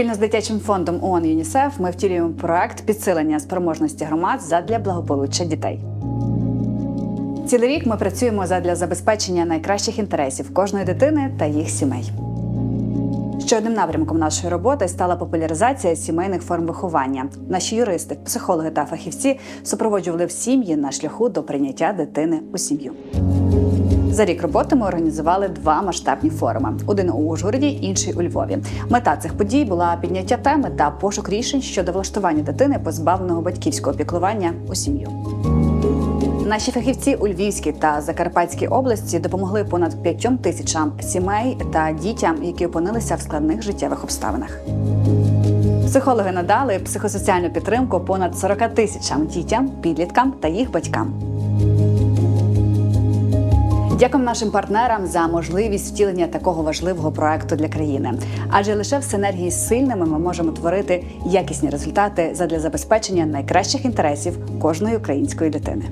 Спільно з дитячим фондом ООН ЮНІСЕФ ми втілюємо проект підсилення спроможності громад задля благополуччя дітей. Цілий рік ми працюємо задля забезпечення найкращих інтересів кожної дитини та їх сімей. Ще одним напрямком нашої роботи стала популяризація сімейних форм виховання. Наші юристи, психологи та фахівці супроводжували в сім'ї на шляху до прийняття дитини у сім'ю. За рік роботи ми організували два масштабні форуми: один у Ужгороді, інший у Львові. Мета цих подій була підняття теми та пошук рішень щодо влаштування дитини, позбавленого батьківського піклування у сім'ю. Наші фахівці у Львівській та Закарпатській області допомогли понад п'ятьом тисячам сімей та дітям, які опинилися в складних життєвих обставинах. Психологи надали психосоціальну підтримку понад 40 тисячам дітям, підліткам та їх батькам. Дякуємо нашим партнерам за можливість втілення такого важливого проекту для країни. Адже лише в синергії з сильними ми можемо творити якісні результати задля забезпечення найкращих інтересів кожної української дитини.